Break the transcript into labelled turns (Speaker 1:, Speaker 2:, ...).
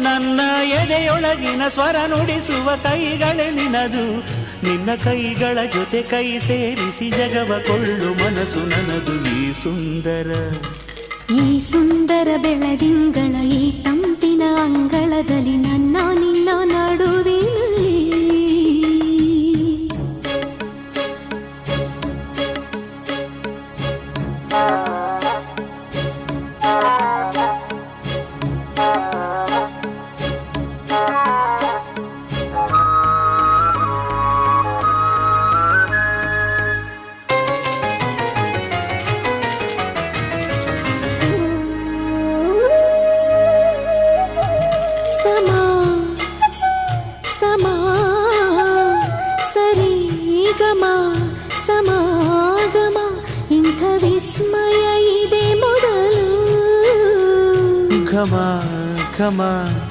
Speaker 1: ನನ್ನ ಎದೆಯೊಳಗಿನ ಸ್ವರ ನುಡಿಸುವ ಕೈಗಳೇ ನಿನದು. ನಿನ್ನ ಕೈಗಳ ಜೊತೆ ಕೈ ಸೇರಿಸಿ ಜಗವ ಕೊಳ್ಳು ಮನಸ್ಸು ನನದು. ಈ ಸುಂದರ
Speaker 2: ಈ ಸುಂದರ ಬೆಳದಿಂಗಳ come on,
Speaker 1: come on.